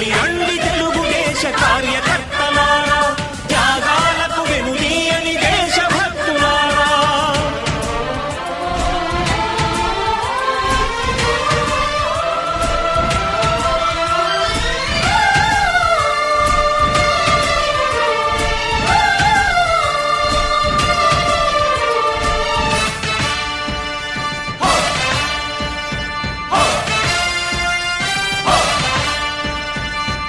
కదలి